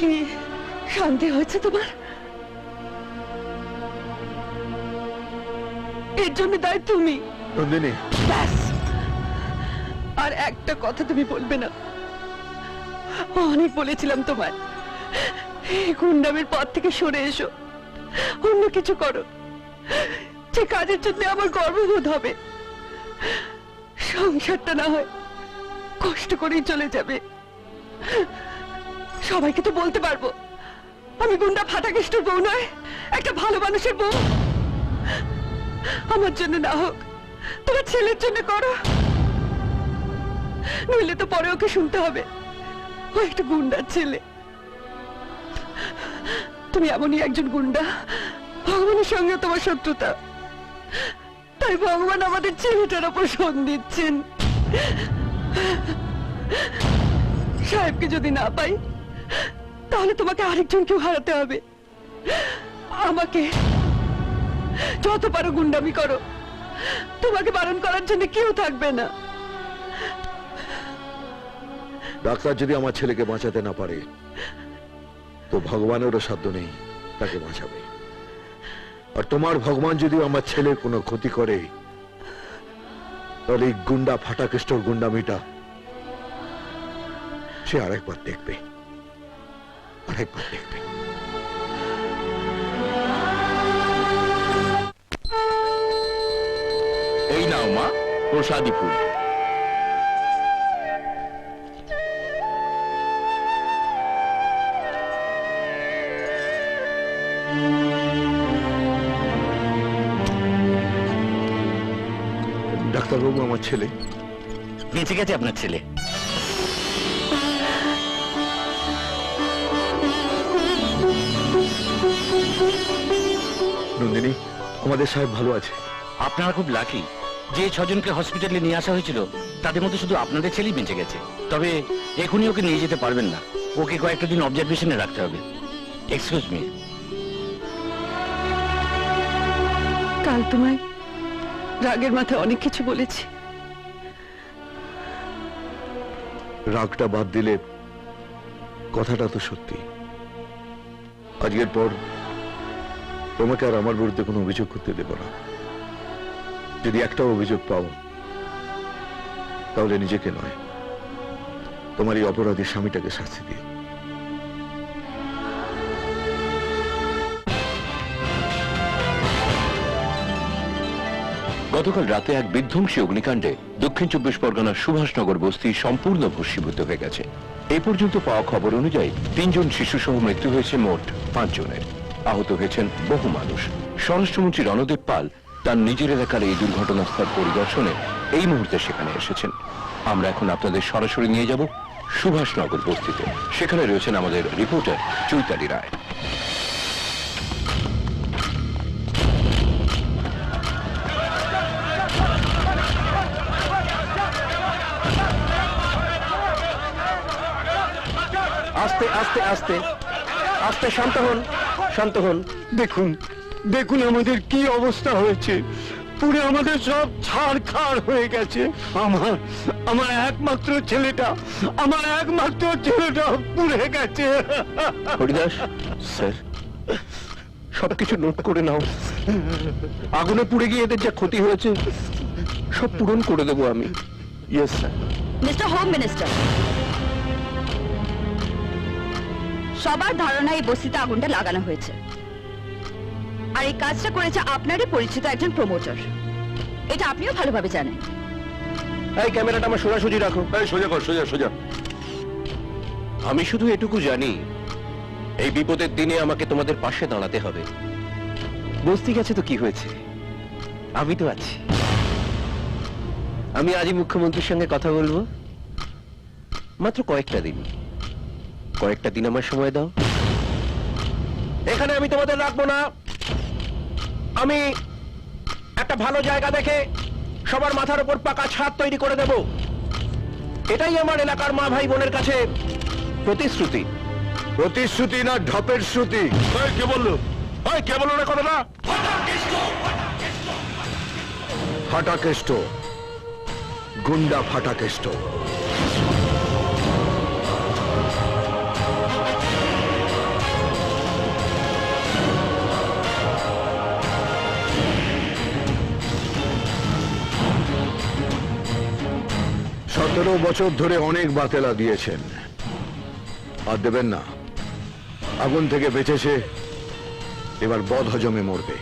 কি শান্তি হয়েছে তোমার? এর জন্য দায় তুমি। নন্দিনী। ব্যাস। আর একটা কথা তুমি বলবে না। অনেক বলেছিলাম তোমায়। গুন্ডামের পথ থেকে সরে এসো। অন্য কিছু করো। যে কাজের জন্য আমার গর্ববোধ হবে। সংসারটা না হয় কষ্ট করেই চলে যাবে। সবাইকে তো বলতে পারব। আমি গুন্ডা ফাটা ফাটাকেষ্টর বউ নয়, একটা ভালো মানুষের বউ। আমার জন্য না হোক, তোমার ছেলের জন্য করো। নইলে তো পরে ওকে শুনতে হবে, ও একটা গুন্ডার ছেলে। তুমি এমনই একজন গুন্ডা, ভগবানের সঙ্গে তোমার শত্রুতা। তাই ভগবান আমাদের ছেলেটার ওপর শোন দিচ্ছেন। সাহেবকে যদি না পাই তাহলে তোমাকে আরেকজনকেও হারাতে হবে। আমাকে যত পারো গুন্ডামি করো। তোমাকে বারণ করার জন্য কেউ থাকবে না। ডাক্তার যদি আমার ছেলেকে বাঁচাতে না পারে, তো ভগবানেরও সাধ্য নেই তাকে বাঁচাবে। আর তোমার ভগবান যদি আমার ছেলের কোনো ক্ষতি করে, তাহলে এই গুন্ডা ফাটাকেষ্টর গুন্ডামিটা সে আরেকবার দেখবে। দেখবে এই নাও মা প্রসাদী ফুল। ডাক্তারবাবু আমার ছেলে। বেঁচে গেছে আপনার ছেলে? নন্দিনী আমাদের সাহেব ভালো আছে। আপনারা খুব লাকি যে ছজনকে হসপিটালে নিয়ে আসা হয়েছিল তাদের মধ্যে শুধু আপনাদের ছেলেই বেঁচে গেছে। তবে এখনই ওকে নিয়ে যেতে পারবেন না। ওকে কয়েকটা দিন অবজারভেশনে রাখতে হবে। এক্সকিউজ মি কাল তোমায় রাগের মাথায় অনেক কিছু বলেছি। রাগটা বাদ দিলে কথাটা তো সত্যি। আজকের পর তোমাকে আর আমার বিরুদ্ধে কোনো অভিযোগ করতে দেব না। যদি একটা অভিযোগ পাও, তাহলে নিজেকে নয়, তোমার এই অপরাধী স্বামীটাকে শাস্তি দিও। গতকাল রাতে এক বিধ্বংসী অগ্নিকাণ্ডে দক্ষিণ চব্বিশ পরগনার সুভাষনগর বস্তি সম্পূর্ণ ভস্মীভূত হয়ে গেছে। এ পর্যন্ত পাওয়া খবর অনুযায়ী তিনজন শিশুসহ মৃত্যু হয়েছে মোট পাঁচজনের। আহত হয়েছেন বহু মানুষ। স্বরাষ্ট্রমন্ত্রী রণদেব পাল তার নিজের এলাকার এই দুর্ঘটনাস্থল পরিদর্শনে এই মুহূর্তে সেখানে এসেছেন। আমরা এখন আপনাদের সরাসরি নিয়ে যাব সুভাষনগর বস্তিতে। সেখানে রয়েছেন আমাদের রিপোর্টার চৈতালি রায়। আস্তে আস্তে আস্তে। আস্তে শান্ত হন শান্ত হন। দেখুন দেখুন আমাদের কি অবস্থা হয়েছে। পুরে আমাদের সব ছাড়খাড় হয়ে গেছে। আমার আমার একমাত্র ছেলেটা আমার একমাত্র ছেলেটা পুড়ে গেছে। হরিদাস স্যার সবকিছু নোট করে নাও। আগুনে পুড়ে গিয়ে এদের যা ক্ষতি হয়েছে সব পূরণ করে দেবো আমি। Yes sir mister home minister সবার ধারণা এই বস্তিতে আগুনটা লাগানো হয়েছে। আর এই কাজটা করেছে আপনারই পরিচিত একজন প্রমোটার। এটা আপনিও ভালোভাবে জানেন। এই ক্যামেরাটা আমার সোজাসুজি রাখো। সোজা কর সোজা সোজা। আমি শুধু এটুকু জানি এই বিপদের দিনে আমাকে তোমাদের পাশে দাঁড়াতে হবে। বস্তি গেছে তো কি হয়েছে? আমি তো আছি। আমি আজই মুখ্যমন্ত্রীর সঙ্গে কথা বলব। মাত্র কয়েকটা দিন। কয়েকটা দিন আমার সময় দাও। এখানে আমি তোমাদের রাখব না। আমি একটা ভালো জায়গা দেখে সবার মাথার উপর পাকা ছাদ তৈরি করে দেব। এটাই আমার এলাকার মা ভাই বোনের কাছে প্রতিশ্রুতি। প্রতিশ্রুতি না ঢপের শ্রুতি? কে বলল? কে বলল না কথাটা? ফাটাকেষ্ট। গুন্ডা ফাটাকেষ্ট। সতেরো বছর ধরে অনেক বাতেলা দিয়েছেন। আর দেবেন না। আগুন থেকে বেঁচেছে, এবার বদ হজমে মরবে।